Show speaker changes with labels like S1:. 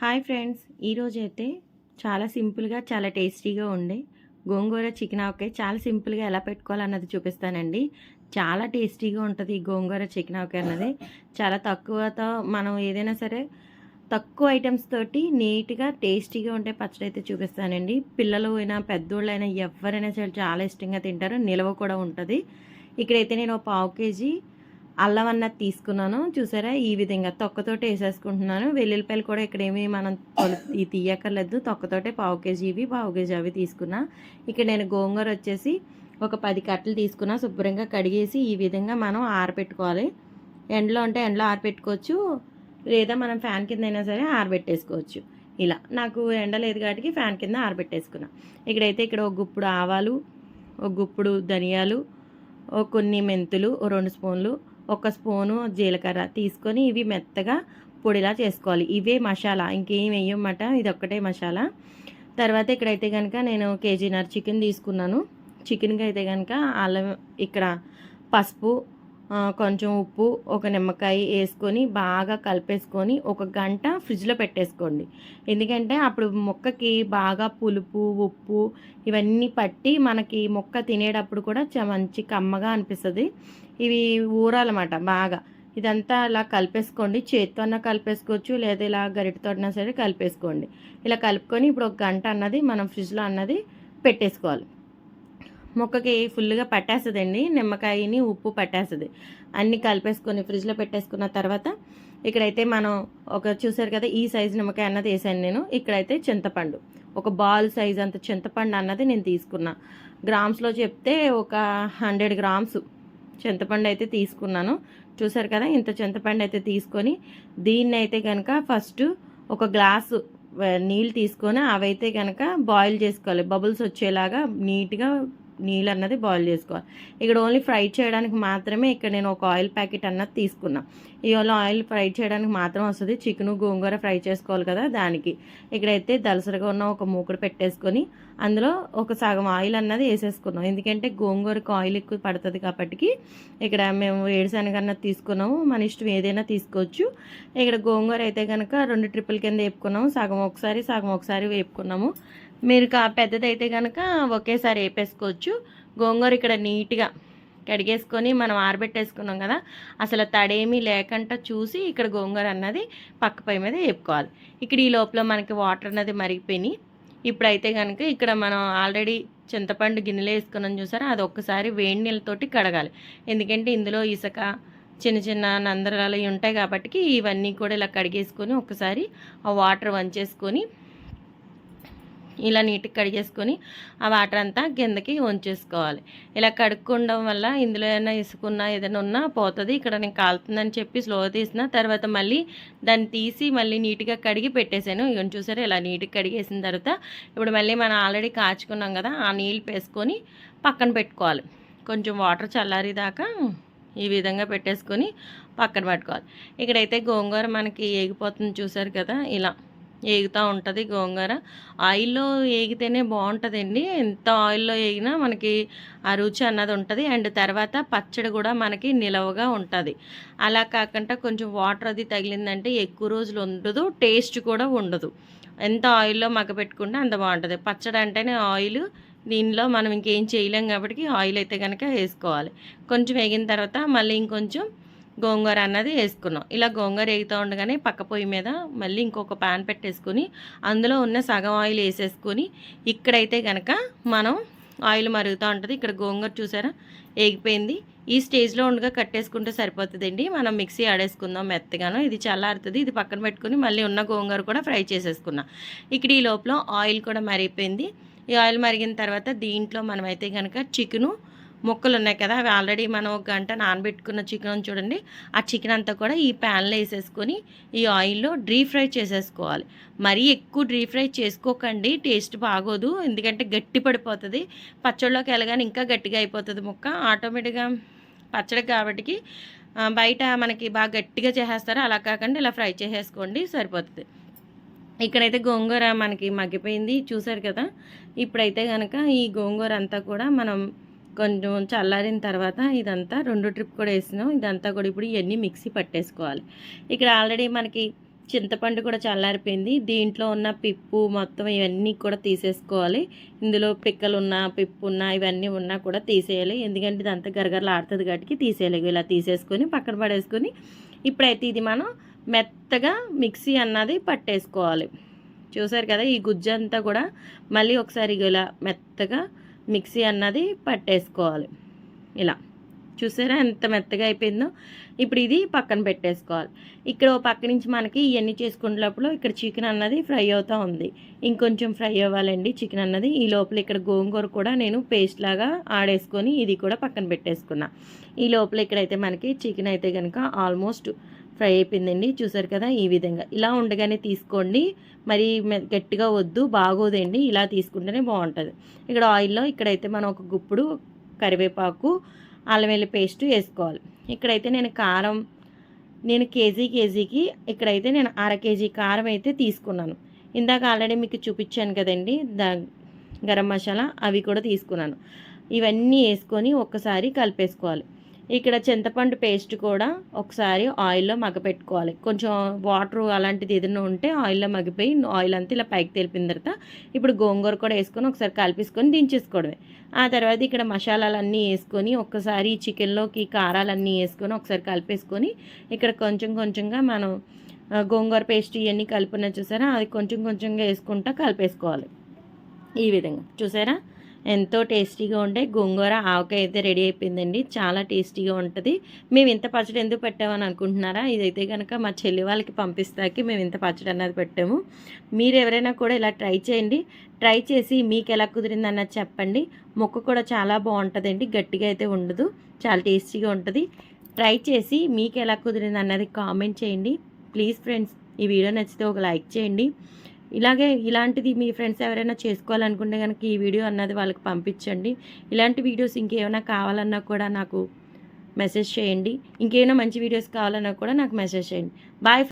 S1: Hi friends ఈరోజు అయితే చాలా సింపుల్గా చాలా టేస్టీగా ఉండే గోంగూర చికెన్ ఆవకాయ చాలా సింపుల్గా ఎలా పెట్టుకోవాలన్నది చూపిస్తానండి. చాలా టేస్టీగా ఉంటుంది ఈ గోంగూర చికెన్ ఆవకాయ అన్నది. చాలా తక్కువతో మనం ఏదైనా సరే తక్కువ ఐటమ్స్ తోటి నీట్గా టేస్టీగా ఉంటే పచ్చడి అయితే చూపిస్తానండి. పిల్లలు అయినా పెద్దోళ్ళు అయినా ఎవరైనా సరే చాలా ఇష్టంగా తింటారు. నిల్వ కూడా ఉంటుంది. ఇక్కడైతే నేను ఒక పావు కేజీ అల్లం అన్నది తీసుకున్నాను. చూసారా? ఈ విధంగా తొక్కతోటి వేసేసుకుంటున్నాను. వెల్లుల్లిపాయలు కూడా ఇక్కడేమి మనం ఈ తీయక్కర్లేదు. తొక్కతోటే పావు కేజీ ఇవి పావు కేజీ అవి తీసుకున్నా. ఇక్కడ నేను గోంగూర వచ్చేసి ఒక పది కట్టలు తీసుకున్నా. శుభ్రంగా కడిగేసి ఈ విధంగా మనం ఆరబెట్టుకోవాలి. ఎండలో అంటే ఎండలో ఆరబెట్టుకోవచ్చు. లేదా మనం ఫ్యాన్ కింద అయినా సరే ఆరబెట్టేసుకోవచ్చు. ఇలా. నాకు ఎండ లేదు కాబట్టి ఫ్యాన్ కింద ఆరబెట్టేసుకున్నా. ఇక్కడైతే ఇక్కడ ఒక గుప్పుడు ఆవాలు ఒక గుప్పుడు ధనియాలు ఓ కొన్ని మెంతులు రెండు స్పూన్లు ఒక స్పూను జీలకర్ర తీసుకొని ఇవి మెత్తగా పొడిలా చేసుకోవాలి. ఇవే మసాలా. ఇంకేం వేయమాట ఇది ఒక్కటే మసాలా. తర్వాత ఇక్కడైతే కనుక నేను కేజీన్నర చికెన్ తీసుకున్నాను. చికెన్కి అయితే కనుక అల్లం ఇక్కడ పసుపు కొంచెం ఉప్పు ఒక నిమ్మకాయ వేసుకొని బాగా కలిపేసుకొని ఒక గంట ఫ్రిడ్జ్లో పెట్టేసుకోండి. ఎందుకంటే అప్పుడు మొక్కకి బాగా పులుపు ఉప్పు ఇవన్నీ పట్టి మనకి మొక్క తినేటప్పుడు కూడా చ- మంచి కమ్మగా అనిపిస్తుంది. ఇవి ఊరాలన్నమాట బాగా. ఇదంతా ఇలా కలిపేసుకోండి. చేతితో అన్నా కలిపేసుకోవచ్చు లేదా ఇలా గరిటతో అన్నా సరే కలిపేసుకోండి. ఇలా కలుపుకొని ఇప్పుడు ఒక గంట అన్నది మనం ఫ్రిడ్జ్లో అన్నది పెట్టేసుకోవాలి. మొక్కకి ఫుల్గా పట్టేస్తుందండి. నిమ్మకాయని ఉప్పు పట్టేస్తుంది. అన్నీ కలిపేసుకొని ఫ్రిడ్జ్లో పెట్టేసుకున్న తర్వాత ఇక్కడైతే మనం ఒక చూసారు కదా ఈ సైజు నిమ్మకాయ అన్నది వేసాను నేను. ఇక్కడైతే చింతపండు. ఒక బాల్ సైజ్ అంత చింతపండు అన్నది నేను తీసుకున్నా. గ్రామ్స్లో చెప్తే ఒక హండ్రెడ్ గ్రామ్స్ చింతపండు అయితే తీసుకున్నాను. చూసారు కదా ఇంత చింతపండు అయితే తీసుకొని దీన్ని అయితే కనుక ఫస్ట్ ఒక గ్లాసు నీళ్ళు తీసుకొని అవైతే కనుక బాయిల్ చేసుకోవాలి. బబుల్స్ వచ్చేలాగా నీట్గా నీళ్ళు అన్నది బాయిల్ చేసుకోవాలి. ఇక్కడ ఓన్లీ ఫ్రై చేయడానికి మాత్రమే ఇక్కడ నేను ఒక ఆయిల్ ప్యాకెట్ అన్నది తీసుకున్నా. ఇవాళ ఆయిల్ ఫ్రై చేయడానికి మాత్రం వస్తుంది. చికెను గోంగూర ఫ్రై చేసుకోవాలి కదా దానికి. ఇక్కడైతే దలసరిగా ఉన్న ఒక మూకుడు పెట్టేసుకొని అందులో ఒక సగం ఆయిల్ అన్నది వేసేసుకున్నాం. ఎందుకంటే గోంగూరకు ఆయిల్ ఎక్కువ పడుతుంది కాబట్టి ఇక్కడ మేము వేడిశనగ అన్నది తీసుకున్నాము. మన ఇష్టం ఏదైనా తీసుకోవచ్చు. ఇక్కడ గోంగూర అయితే కనుక రెండు ట్రిపుల్ కింద వేపుకున్నాము. సగం ఒకసారి సగం ఒకసారి వేపుకున్నాము. మీరు కా పెద్దదైతే కనుక ఒకేసారి వేపేసుకోవచ్చు గోంగూర ఇక్కడ నీట్గా కడిగేసుకొని మనం ఆరబెట్టేసుకున్నాం కదా అసలు తడేమీ లేకుండా చూసి ఇక్కడ గోంగూర అన్నది పక్క పై మీద వేపుకోవాలి. ఇక్కడ ఈ లోపల మనకి వాటర్ అన్నది మరిగిపోయినాయి. ఇప్పుడైతే కనుక ఇక్కడ మనం ఆల్రెడీ చింతపండు గిన్నెలో వేసుకున్నాం చూసారా అది ఒక్కసారి వేడి నీళ్ళతోటి కడగాలి. ఎందుకంటే ఇందులో ఇసుక చిన్న చిన్న నందరాలు ఉంటాయి కాబట్టి ఇవన్నీ కూడా ఇలా కడిగేసుకొని ఒకసారి ఆ వాటర్ వంచేసుకొని ఇలా నీట్గా కడిగేసుకొని ఆ వాటర్ అంతా కిందకి వంచేసుకోవాలి ఇలా కడుక్కోవడం వల్ల ఇందులో ఏమైనా ఇసుకున్నా ఏదైనా ఉన్నా పోతుంది. ఇక్కడ నేను కాలుతుందని చెప్పి స్లో తీసిన. తర్వాత మళ్ళీ దాన్ని తీసి మళ్ళీ నీట్గా కడిగి పెట్టేశాను. ఇవన్నీ చూసారు ఇలా నీట్గా కడిగేసిన తర్వాత ఇప్పుడు మళ్ళీ మనం ఆల్రెడీ కాచుకున్నాం కదా ఆ నీళ్ళు వేసుకొని పక్కన పెట్టుకోవాలి. కొంచెం వాటర్ చల్లారిదాకా ఈ విధంగా పెట్టేసుకొని పక్కన పెట్టుకోవాలి. ఇక్కడైతే గోంగూర మనకి ఏగిపోతుంది చూసారు కదా ఇలా. ఏగుతూ ఉంటుంది గోంగూర. ఆయిల్లో ఏగితేనే బాగుంటుందండి. ఎంత ఆయిల్లో ఏగినా మనకి ఆ రుచి అన్నది ఉంటుంది. అండ్ తర్వాత పచ్చడి కూడా మనకి నిలవగా ఉంటుంది. అలా కాకుండా కొంచెం వాటర్ అది తగిలిందంటే ఎక్కువ రోజులు ఉండదు టేస్ట్ కూడా ఉండదు. ఎంత ఆయిల్లో మగ్గపెట్టుకుంటే అంత బాగుంటుంది. పచ్చడి అంటేనే ఆయిల్ దీనిలో మనం ఇంకేం చేయలేం కాబట్టి ఆయిల్ అయితే కనుక వేసుకోవాలి. కొంచెం వేగిన తర్వాత మళ్ళీ ఇంకొంచెం గోంగూర అన్నది వేసుకున్నాం. ఇలా గోంగూర వేగుతూ ఉండగానే పక్క పొయ్యి మీద మళ్ళీ ఇంకొక ప్యాన్ పెట్టేసుకొని అందులో ఉన్న సగం ఆయిల్ వేసేసుకొని ఇక్కడైతే కనుక మనం ఆయిల్ మరుగుతూ ఉంటుంది. ఇక్కడ గోంగూర చూసారా? ఏగిపోయింది ఈ స్టేజ్లో ఉండగా కట్టేసుకుంటే సరిపోతుందండి. మనం మిక్సీ ఆడేసుకుందాం మెత్తగాను. ఇది చల్లారుతుంది. ఇది పక్కన పెట్టుకొని మళ్ళీ ఉన్న గోంగూర కూడా ఫ్రై చేసేసుకున్నాం. ఇక్కడ ఈ లోపల ఆయిల్ కూడా మరిగిపోయింది. ఈ ఆయిల్ మరిగిన తర్వాత దీంట్లో మనమైతే కనుక చికెను ముక్కలు ఉన్నాయి కదా అవి ఆల్రెడీ మనం ఒక గంట నానబెట్టుకున్న చికెన్ చూడండి. ఆ చికెన్ అంతా కూడా ఈ ప్యాన్లో వేసేసుకొని ఈ ఆయిల్లో డ్రీ ఫ్రై చేసేసుకోవాలి. మరీ ఎక్కువ డ్రీ ఫ్రై చేసుకోకండి టేస్ట్ బాగోదు ఎందుకంటే గట్టి పడిపోతుంది. పచ్చడిలోకి వెళ్ళగానే ఇంకా గట్టిగా అయిపోతుంది ముక్క. ఆటోమేటిక్గా పచ్చడి కాబట్టి బయట మనకి బాగా గట్టిగా చేసేస్తారు. అలా కాకుండా ఇలా ఫ్రై చేసేసుకోండి సరిపోతుంది. ఇక్కడైతే గోంగూర మనకి మగ్గిపోయింది చూసారు కదా? ఇప్పుడైతే కనుక ఈ గోంగూర అంతా కూడా మనం కొంచెం చల్లారిన తర్వాత ఇదంతా రెండు ట్రిప్ కూడా వేసినాం ఇదంతా కూడా ఇప్పుడు ఇవన్నీ మిక్సీ పట్టేసుకోవాలి. ఇక్కడ ఆల్రెడీ మనకి చింతపండు కూడా చల్లారిపోయింది. దీంట్లో ఉన్న పిప్పు మొత్తం ఇవన్నీ కూడా తీసేసుకోవాలి. ఇందులో పిక్కలు ఉన్నా పిప్పు ఉన్నా ఇవన్నీ ఉన్నా కూడా తీసేయాలి. ఎందుకంటే ఇదంతా గరగరలు ఆడుతుంది కాబట్టి తీసేయాలి ఇలా తీసేసుకొని పక్కన పడేసుకొని ఇప్పుడైతే ఇది మనం మెత్తగా మిక్సీ అన్నది పట్టేసుకోవాలి. చూసారు కదా ఈ గుజ్జు అంతా కూడా మళ్ళీ ఒకసారి ఇలా మెత్తగా మిక్సీ అన్నది పట్టేసుకోవాలి. ఇలా. చూసారా ఎంత మెత్తగా అయిపోయిందో? ఇప్పుడు ఇది పక్కన పెట్టేసుకోవాలి. ఇక్కడ పక్క నుంచి మనకి ఇవన్నీ చేసుకునేటప్పుడు ఇక్కడ చికెన్ అన్నది ఫ్రై అవుతూ ఉంది. ఇంకొంచెం ఫ్రై అవ్వాలండి చికెన్ అన్నది. ఈ లోపల ఇక్కడ గోంగూర కూడా నేను పేస్ట్ లాగా ఆడేసుకొని ఇది కూడా పక్కన పెట్టేసుకున్నా. ఈ లోపల ఇక్కడైతే మనకి చికెన్ అయితే కనుక ఆల్మోస్ట్ ఫ్రై అయిపోయిందండి. చూసారు కదా ఈ విధంగా. ఇలా ఉండగానే తీసుకోండి. మరి గట్టిగా వద్దు బాగోదండి. ఇలా తీసుకుంటేనే బాగుంటుంది. ఇక్కడ ఆయిల్లో ఇక్కడైతే మనం ఒక గుప్పుడు కరివేపాకు అల్లం వెల్లి పేస్ట్ వేసుకోవాలి. ఇక్కడైతే నేను కారం నేను కేజీ కేజీకి ఇక్కడైతే నేను అర కేజీ కారం అయితే తీసుకున్నాను. ఇందాక ఆల్రెడీ మీకు చూపించాను కదండి దా గరం మసాలా అవి కూడా తీసుకున్నాను. ఇవన్నీ వేసుకొని ఒక్కసారి కలిపేసుకోవాలి. ఇక్కడ చింతపండు పేస్ట్ కూడా ఒకసారి ఆయిల్లో మగ్గపెట్టుకోవాలి. కొంచెం వాటర్ అలాంటిది ఏదైనా ఉంటే ఆయిల్లో మగ్గిపోయి ఆయిల్ అంతా ఇలా పైకి తెలిపిన తర్వాత ఇప్పుడు గోంగూర కూడా వేసుకొని ఒకసారి కలిపేసుకొని దించేసుకోవడమే. ఆ తర్వాత ఇక్కడ మసాలాలన్నీ వేసుకొని ఒక్కసారి చికెన్లోకి కారాలన్నీ వేసుకొని ఒకసారి కలిపేసుకొని ఇక్కడ కొంచెం కొంచెంగా మనం గోంగూర పేస్ట్ ఇవన్నీ కలిపిన చూసారా? అది కొంచెం కొంచెంగా వేసుకుంటా కలిపేసుకోవాలి. ఈ విధంగా. చూసారా? ఎంతో టేస్టీగా ఉండే గోంగూర ఆవకాయ అయితే రెడీ అయిపోయిందండి. చాలా టేస్టీగా ఉంటుంది. మేము ఇంత పచ్చడి ఎందుకు పెట్టామని అనుకుంటున్నారా? ఇదైతే కనుక మా చెల్లి వాళ్ళకి పంపిస్తాకి మేము ఇంత పచ్చడి అన్నది పెట్టాము. మీరు ఎవరైనా కూడా ఇలా ట్రై చేయండి. ట్రై చేసి మీకు ఎలా కుదిరింది అన్నది చెప్పండి. మొక్క కూడా చాలా బాగుంటుందండి. గట్టిగా అయితే ఉండదు. చాలా టేస్టీగా ఉంటుంది. ట్రై చేసి మీకు ఎలా కుదిరింది అన్నది కామెంట్ చేయండి. ప్లీజ్ ఫ్రెండ్స్ ఈ వీడియో నచ్చితే ఒక లైక్ చేయండి. ఇలాగే ఇలాంటిది మీ ఫ్రెండ్స్ ఎవరైనా చేసుకోవాలనుకుంటే కనుక ఈ వీడియో అన్నది వాళ్ళకి పంపించండి. ఇలాంటి వీడియోస్ ఇంకేమైనా కావాలన్నా కూడా నాకు మెసేజ్ చేయండి. ఇంకేమైనా మంచి వీడియోస్ కావాలన్నా కూడా నాకు మెసేజ్ చేయండి. బాయ్